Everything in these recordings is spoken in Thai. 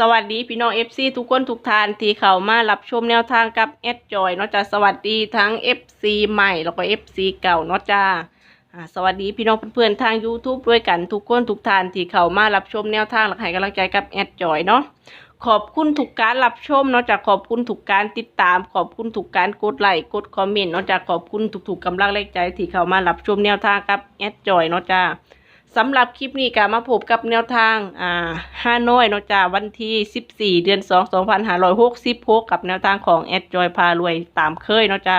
สวัสดีพี่น้อง FC ทุกคนทุกทานที่เข้ามารับชมแนวทางกับแอดจอยเนาะจ้าสวัสดีทั้ง FC ใหม่แล้วก็ FC เก่าเนาะจ้าอ่าสวัสดีพี่น้องเพื่อนๆทาง YouTube ด้วยกันทุกคนทุกทานที่เข้ามารับชมแนวทางและให้กำลังใจกับแอดจอยเนาะขอบคุณทุกการรับชมเนาะจากขอบคุณทุกการติดตาม ขอบคุณทุกการกดไลค์กดคอมเมนต์เนาะจากขอบคุณทุกๆกำลังแรงใจที่เข้ามารับชมแนวทางกับแอดจอยเนาะจ้า สำหรับคลิปนี้ก็มาพบกับแนวทาง อ่าห้าน้อยเนาะจ้าวันที่14เดือน2 2566กับแนวทางของแอดจอยพารวยตามเคยเนาะจ้า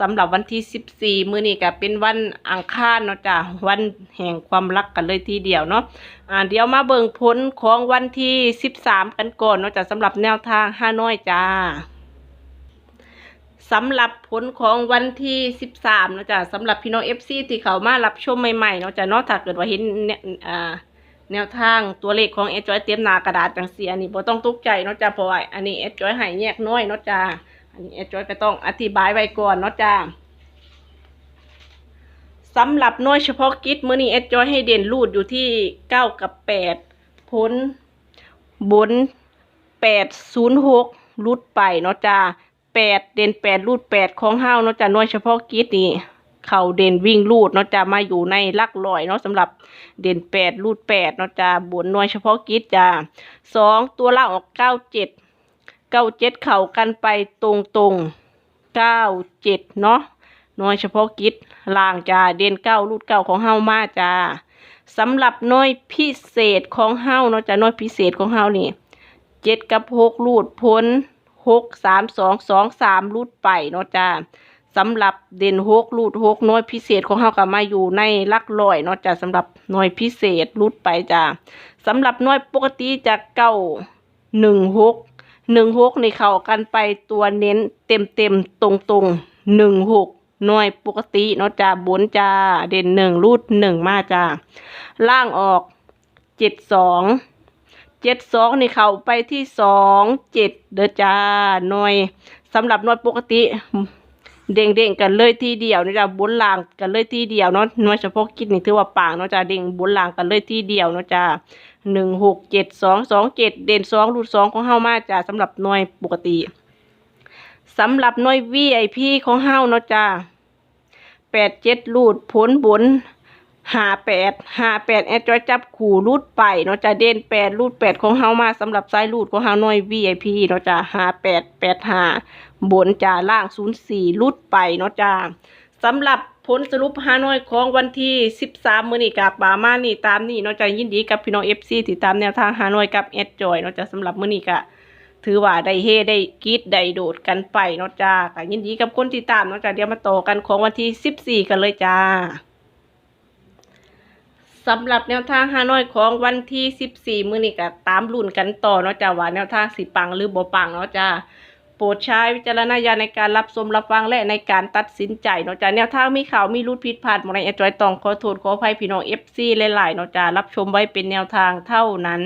สำหรับวันที่14มื้อนี้ก็เป็นวันอังคารเนาะจ้าวันแห่งความรักกันเลยทีเดียวเนาะอ่าเดี๋ยวมาเบิ่งผลของวันที่13กันก่อนเนาะจ้าสำหรับแนวทางห้าน้อยจ้า สำหรับผลของวันที่ 13นะจ๊ะสำหรับพี่น้อง FC ที่เขามารับชมใหม่ๆเนาะจ้ะเนาะถ้าเกิดว่าเห็นเนี่ยแนวทางตัวเลขของเอจอยเตรียมหนากระดาษจังเสีอันนี้บ่ต้องตกใจเนาะจ้ะเพราะว่าอันนี้เอจอยให้แยกน้อยเนาะจ้ะอันนี้เอจอยก็ต้องอธิบายไว้ก่อนเนาะจ้ะสำหรับน้อยเฉพาะกิจมื้อนี้เอจอยให้เด่นรูดอยู่ที่9กับ8ผลบน806รุดไปเนาะจ้ะ แปดเด่นแปดรูดแปดของเฮาเนาะจ้ะหน่วยเฉพาะกิจนี่เข่าเด่นวิ่งรูดเนาะจ้ะมาอยู่ในลักร้อยเนาะสำหรับเด่นแปดรูดแปดเนาะจ้ะบนหน่วยเฉพาะกิจจ้ะสองตัวล่างออกเก้าเจ็ดเก้าเจ็ดเข่ากันไปตรงตรงเก้าเจ็ดเนาะหน่วยเฉพาะกิจล่างจ้าเด่นเก้ารูดเก้าของเฮามาจ้าสำหรับน่วยพิเศษของเฮาเนาะจ้ะน่วยพิเศษของเฮานี่เจ็ดกับหกรูดพ้น หกสามสองสองสามรูดไปเนาะจ้าสำหรับเด่นหกรูดหกน้อยพิเศษของเฮาก็มาอยู่ในลักร้อยเนาะจ้าสำหรับน่วยพิเศษรูดไปจ้าสำหรับน่วยปกติจะเก้าหนึ่งหกหนึ่งหกในเขากันไปตัวเน้นเต็มเต็มตรงตรงหนึ่งหกน่วยปกติเนาะจ้าบนจ้าเด่นหนึ่งรูดหนึ่งมาจ้าล่างออกเจ็ดสอง เจ็ดสองนี่เข้าไปที่สองเจ็ดเด้อจ้าหน่วยสำหรับหน่วยปกติเด้งเด้งกันเลยทีเดียวนี่จ้ะบนล่างกันเลยทีเดียวเนาะหน่วยเฉพาะกิจนี่ถือว่าปางเนาะจ้าเด้งบนล่างกันเลยทีเดียวเนาะจ้าหนึ่งหกเจ็ดสองสองเจ็ดเด่นสองรูดสองของเฮามาจ้าสำหรับหน่วยปกติสำหรับหน่วย VIP ของเฮาเนาะจ้าแปดเจ็ดรูดผลบน หาแปดหาแปดแอดจอยจับขู่รูดไปเนาะจะเด่นแปดรูดแปดของเฮามาสำหรับสายรูดของเฮาน่อย VIP เนาะจะหาแปดแปดหาบนจ่าล่างศูนย์สี่รูดไปเนาะจ้าสำหรับผลสรุปฮานอยของวันที่สิบสามมื้อนี้กับปามานี่ตามนี่เนาะจะยินดีกับพี่น้อง FC ที่ตามแนวทางฮานอยกับแอดจอยเนาะจะสำหรับมื้อนี้ก็ถือว่าได้เฮได้กีดได้โดดกันไปเนาะจ้าก็ยินดีกับคนที่ตามเนาะจ้าเดี๋ยวมาต่อกันของวันที่สิบสี่กันเลยจ้า สำหรับแนวทางฮานอยของวันที่ 14 มื้อนี้ก็ตามรุ่นกันต่อเนาะจ้าว่าแนวทางสิปังหรือบ่ปังเนาะจ้าโปรดใช้วิจารณญาณในการรับชมรับฟังและในการตัดสินใจเนาะจ้าแนวทางมีข่าวมีรุดผิดพลาดหมดในแอจอยต้องขอโทษขออภัยพี่น้อง FC หลายๆเนาะจ้ารับชมไว้เป็นแนวทางเท่านั้น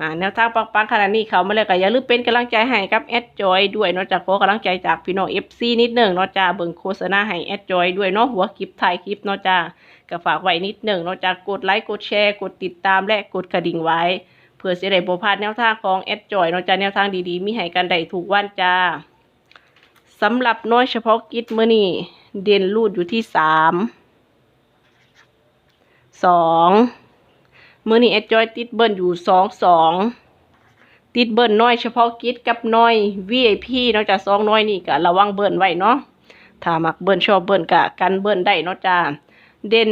อ่าแนวทางปังๆขนาดนี้เขามาแล้วก็อย่าลืมเป็นกำลังใจให้กับแอดจอยด้วยนาะจ้าขอกำลังใจจากพี่น้อง FC นิดหนึ่งนาะจ้าเบิ่งโฆษณาให้แอดจอยด้วยเนาะหัวคลิปถ่ายคลิปนาะจ้าก็ฝากไว้นิดหนึ่งนอกจากกดไลค์กดแชร์กดติดตามและกดกระดิ่งไว้ เพื่อจะได้บ่พลาดแนวทางของแอดจอยนอกจากแนวทางดีๆ มีให้กันได้ทุกวันจ้าสำหรับน้อยเฉพาะกิจมื้อนี้เด่นรูดอยู่ที่สามสอง มื้อนี้แอดจอยติดเบิ้ลอยู่สองสองติดเบิ้ลน้อยเฉพาะกิจกับน้อย VIP นอกจากสองน้อยนี่ก็ระวังเบิ้ลไว้เนาะถ้ามักเบิ้ลชอบเบิ้ลก็กันเบิ้ลได้เนาะจ้าเด่น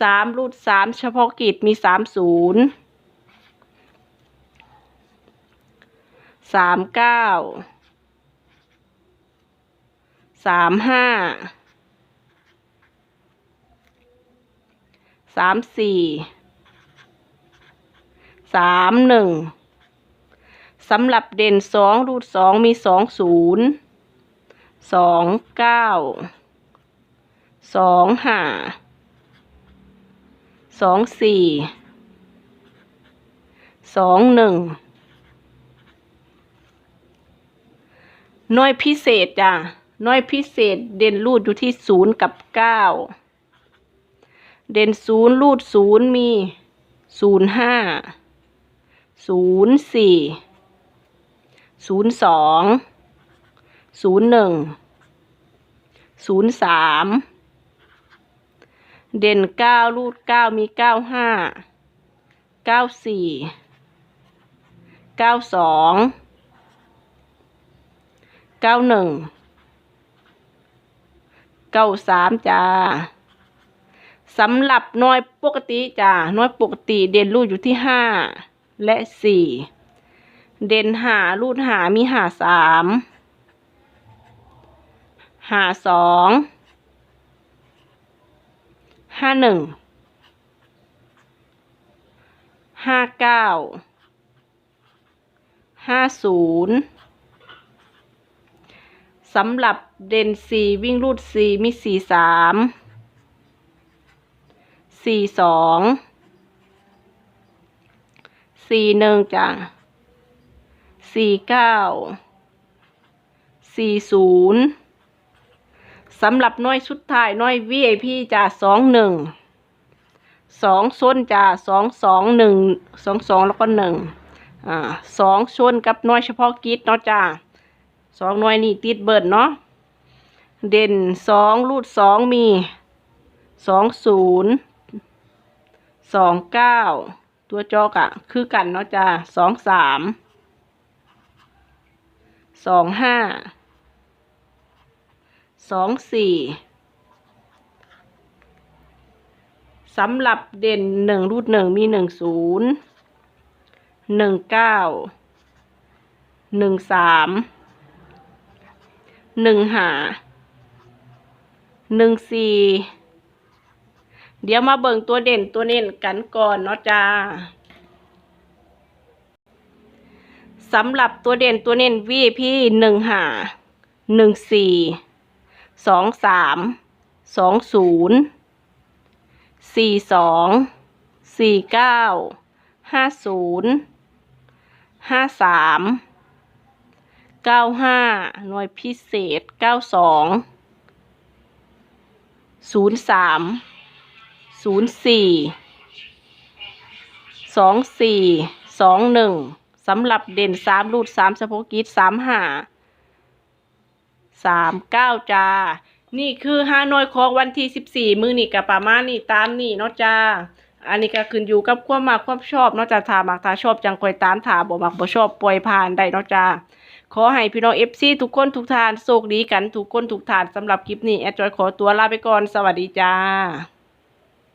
สามรูดสามเฉพาะกิจมีสามศูนย์สามเก้าสามห้าสามสี่ สามหนึ่งสำหรับเด่นสองรูดสองมีสองศูนย์สองเก้าสองห้าสองสี่สองหนึ่งหน่วยพิเศษจ้ะหน่วยพิเศษเด่นรูดอยู่ที่ศูนย์กับเก้าเด่นศูนย์รูดศูนย์มีศูนย์ห้า ศูนย์สี่ศูนย์สองศูนย์หนึ่งศูนย์สามเด่นเก้ารูดเก้ามีเก้าห้าเก้าสี่เก้าสองเก้าหนึ่งเก้าสามจ้าสำหรับน้อยปกติจ้าน้อยปกติเด่นรูดอยู่ที่ห้า และสี่เด่นหารูดหามีหาสามหาสองห้าหนึ่งห้าเก้าห้าศูนย์สำหรับเด่นสี่วิ่งรูดสี่มีสี่สามสี่สอง สี่หนึ่งจ้ะสี่เก้าสี่ศูนย์สำหรับน้อยชุดท้ายน้อย VIP จ้ะสองหนึ่งสองส้นจ้ะสองสองหนึ่งสองสองแล้วก็หนึ่งอ่าสองชนกับน้อยเฉพาะกิจเนาะจ้ะสองน้อยนี่ติดเบิร์ดเนาะเด่นสองรูดสองมีสองศูนย์สองเก้า ตัวจอกอะคือกันเนาะจ้ะสองสามสองห้าสองสี่สำหรับเด่นหนึ่งรูดหนึ่งมีหนึ่งศูนย์หนึ่งเก้าหนึ่งสามหนึ่งหาหนึ่งสี่ เดี๋ยวมาเบิ่งตัวเด่นตัวเน้นกันก่อนเนาะจ้าสำหรับตัวเด่นตัวเน้น VIP หนึ่งห้าหนึ่งสี่สองสามสองศูนย์สี่สองสี่เก้าห้าศูนย์ห้าสามเก้าห้าหน่วยพิเศษเก้าสองศูนย์สาม ศูนย์สี่สองสี่สองหนึ่งสำหรับเด่นสามรูดสามสะโพกกิจสามหาสามเก้าจ้า นี่คือห้าน่วยของวันที่สิบสี่มือนี่กับประมาณนี่ตามนี่เนาะจ้า อันนี้ก็ขึ้นอยู่กับความมักความชอบเนาะจ้าถามักถ้าชอบจังคอยตามถ้าบ่มักบ่ชอบปล่อยผ่านได้เนาะจ้า ขอให้พี่น้องเอฟซีทุกคนทุกทานโชคดีกันทุกคนทุกทานสำหรับคลิปนี้แอดจอยขอตัวลาไปก่อนสวัสดีจ้า